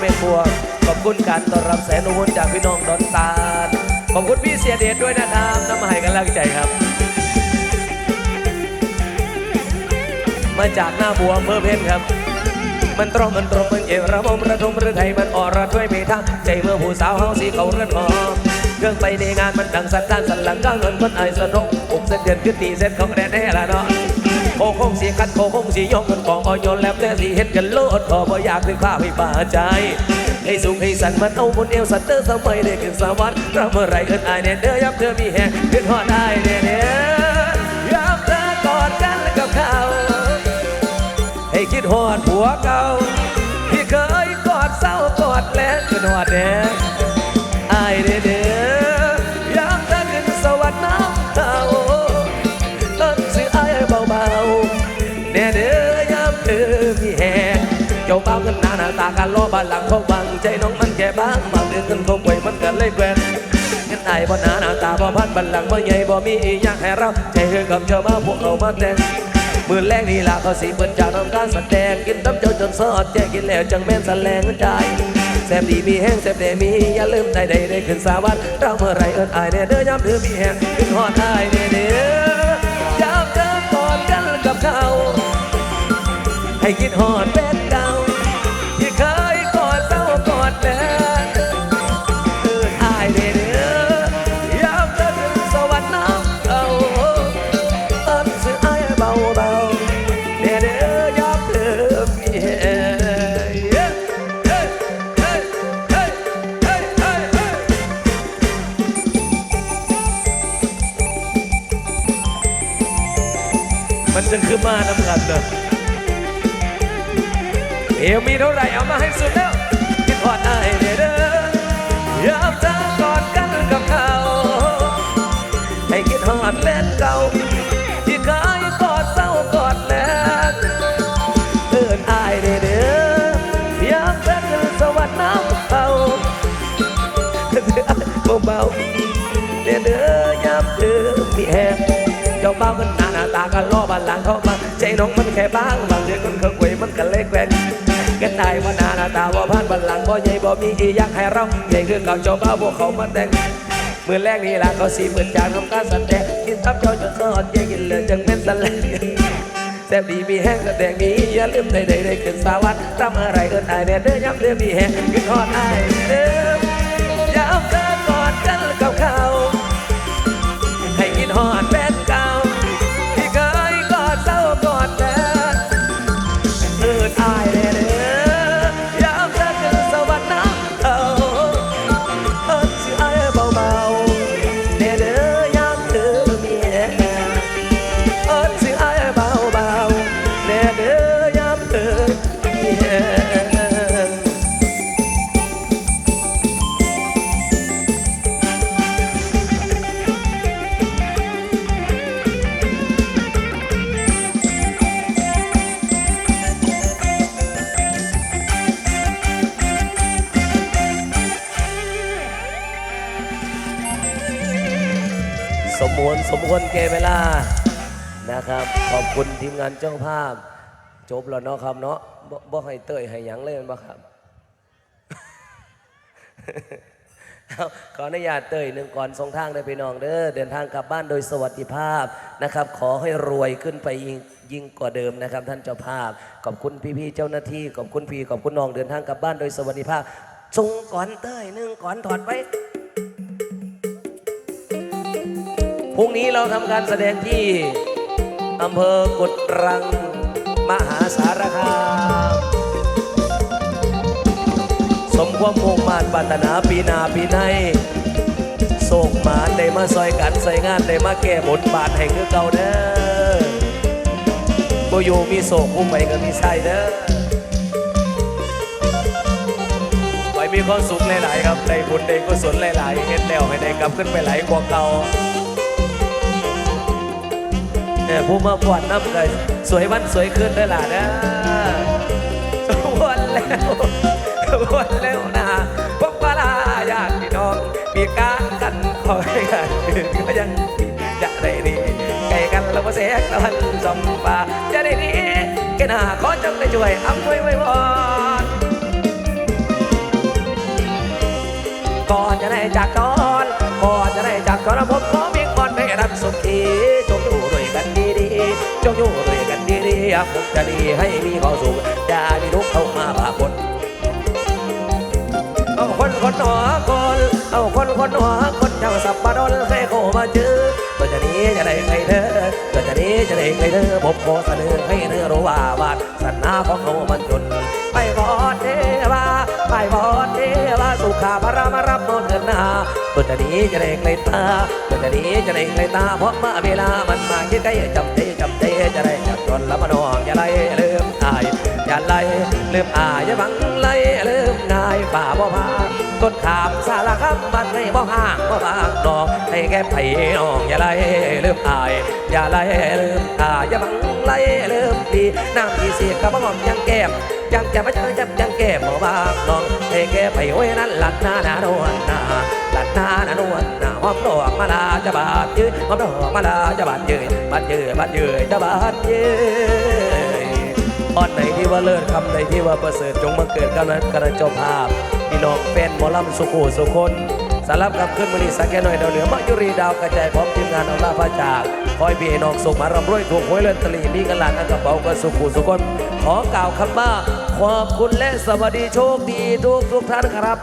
เมฆบัวขอบคุณการต้อนรับแสนอุบลจากพี่น้องดอนตาลขอบคุณพี่เสียเดชด้วยนะครับน้ำมาให้กำลังใจครับ มาจากหน้าบัวอำเภอเพชรครับ มันตรงมันตรงมันเอวระบมระทมระไทยมันอ่อระถ้วยไม่ทังใจเมื่อผู้สาวเฮาสีเขาเรือนหอมเครื่องไปในงานมันดังสันดานสันหลังก้าวเงินคนไอสนุกอกเส้นเดือนขึ้นตีเส้นของแดนแน่ละเนาะ โคคงสีคัดโคคงสียองเงินของออยนแล้วแต่สีเฮ็ดกันโลดพอบ่อยากถึงข้าให้ป่าใจ ให้สูงให้สันมันเอาบนเอวสันเตอร์สมัยได้ขึ้นสวรรค์เราเมื่อไรเอินอายเนี่ยเด้อยับเธอมีแหงขึ้นหอดอายเนี่ยเด้อยับเธอกอดกันกับเขาให้คิดหอดผัวเก่าที่เคยกอดเศร้ากอดแล้ขึ้นหอดแด แย่บางบางเดือนกันคงไว้มันกันเลยแกวนงั้นอายบ่หนาหน้าตาบ่พันบันหลังบ่ใหญ่บ่มีอีหยังให้เราใจเฮือกับเจ้ามาพวกเขามาแต่งมือแรกนี่ล่ะเขาสีเปิดจากทำการแสดงกินต้มเจ้าจนสอดแจกกินแล้วจังแม่นแสลงใจแซ่บดีมีแห้งแซ่บแดมีอย่าลืมใดใดได้ขึ้นสาวัสดิ์เราเมื่อไรเอิญอายเด้อเด้อยามเดือมีแห้งขึ้นหอดอายเด้อเด้อยามเดินกอดกันกับเขาให้คิดหอดเมันจึงคือมาน้ำกันเนอะเอวมีเท่าไรเอามาให้สุดแล้วคิดทอดอ้เด้อเด้อยามเธอกอดกันกับเขาให้คิดหอดแฟนเก่าที่เคยกอดเศร้ากอดแลกเอินอายเด้อยามเธอขึ้นสวรรค์น้ำเขาเบาๆเด้อเด้อยามเธอมีแหงเจ้าเบ้ากันหน้าหน้าตากันล้อบ้านหลังเข้ามาใจน้องมันแค่บางบางเดือนคนเขาควยมันกันเล็กแกว่งกันได้ว่าหน้าหน้าตาว่าผ่านบ้านหลังบ่ใหญ่บ่มีอีอยากให้เราใหญ่คือเก่าเจ้าเบ้าพวกเขามาแต่งมือแรกนี่ล่ะเขาสีเหมือนจางทำการแสดงกินตับเจ้าจนสอดแยกกินเลยจังเป็นแสลงแซ่บดีมีแห้งแสดงนี้อย่าลืมได้ได้ได้ขึ้นสาวัสดิ์ทำอะไรเอินอายเนี่ยเด้อย้ำเด้อมีแห้งขึ้นทอดอายเด้อย้ำเดินกอดกันกับเขาให้กินหอด มวรสมควรแก่เวลานะครับ ขอบคุณทีมงานเจ้าภาพ จบแล้วเนาะครับเนาะบ่บ่ให้เต้ยให้หยังเลยมันบ่ครับเอาขออนุญาตเตยหนึ่งก่อนส่งทางได้ไปน้องเด้อเดินทางกลับบ้านโดยสวัสดิภาพนะครับ ขอให้รวยขึ้นไปยิ่งยิ่งกว่าเดิมนะครับ ท่านเจ้าภาพ ขอบคุณพี่ๆเจ้าหน้าที่ขอบคุณพี่ขอบคุณน้องเดินทางกลับบ้านโดยสวัสดิภาพส่งก่อนเตยหนึ่งก่อนถอดไป พรุ่งนี้เราทำการแสดงที่อำเภอกดรังมหาสารคามสมความมุ่งมา่ปรารถนาปีนาปีในโศกหมานได้มาซอยกันใส่งานได้มาแก้บทบาทให้คือเก่าเด้อบ่อยู่มีโศกผู้ไปก็มีไส้เด้อไว้มีความสุขหลาย ๆ ครับ ได้บุญได้กุศลหลาย ๆเฮ็ดแล้วให้ได้กลับขึ้นไปหลายกว่าเก่า เนี่ยผู้มาบวชน้ำเลยสวยวันสวยคืนได้ล่ะนะบวชแล้วบวชแล้วนะพวกปลาญาติพี่น้องมีการกันคอยกันก็ยังจะได้ดีไก่กันแล้วมาเสียตะวันสมฟ้าจะได้ดีแค่หน้าขอจงได้ช่วยอำนวยไว้วอนก่อนจะได้จากจรก่อนจะได้จากจรผมขอเพียงก่อนไม่รักสุขีจุ่มดู กันดีๆผมจะดีให้มีความสุขอย่ามีทุกข์เข้ามาปะปนเอาคนคนหัวคนเอาคนคนหัวคนเจ้าสับปะรดให้เข้ามาเจอตัวจะนี้จะได้ไงเธอตัวจะนี้จะได้ไงเธอผมขอเสนอให้เธอรู้ว่าวาสนาของเขามันจนไปบอดเทวาไปบอดเทวาสุขาพระมารับโนนเถิดนาตัวจะนี้จะได้ไงตาตัวจะนี้จะได้ไงตาเพราะเมื่อเวลามันมาคิดใกล้จำเจำเต จะได้จับจนแล้วมานองอย่าไล่ลืมอายอย่าไล่ลืมอายอย่าบังไล่ลืมนายป่าบ่พาต้นขามสารคำบ้านในบ่ห่างบ่บางดอกให้แก่ไผ่น้องอย่าไล่ลืมอายอย่าไล่ลืมอายอย่าบังไล่ลืมดีน้ำที่เสียกับบ่หอมยังแก้มยังแก้มไม่ใช่ยังยังแก้มบ่บางน้องให้แก่ไผ่ไว้ยนั้นหลัดหน้าหน้านวลหน้า นานนวลหน้าหอมดอกมาลาจะบาดยืดหอมดอกมาลาจะบาดยืดบาดยืดบาดยืดจะบาดยืดออนไหนที่ว่าเลิศคำไหนที่ว่าประเสริฐจงบังเกิดกันนั้นกระเจ้าภาพพี่น้องแฟนหมอลำสุขุสุคนสารับกับขึ้นมานีสักแค่หน่อยดาวเหนือมักยุรีดาวกระจายพร้อมทีมงานเอาลาพระจากคอยพี่น้องส่งมารำรวยถูกหวยเลื่อนตลีมีกันหลานกระเป๋ากันสุขุสุคนขอกล่าวคำว่าขอบคุณและสวัสดีโชคดีทุกทุกท่านครับ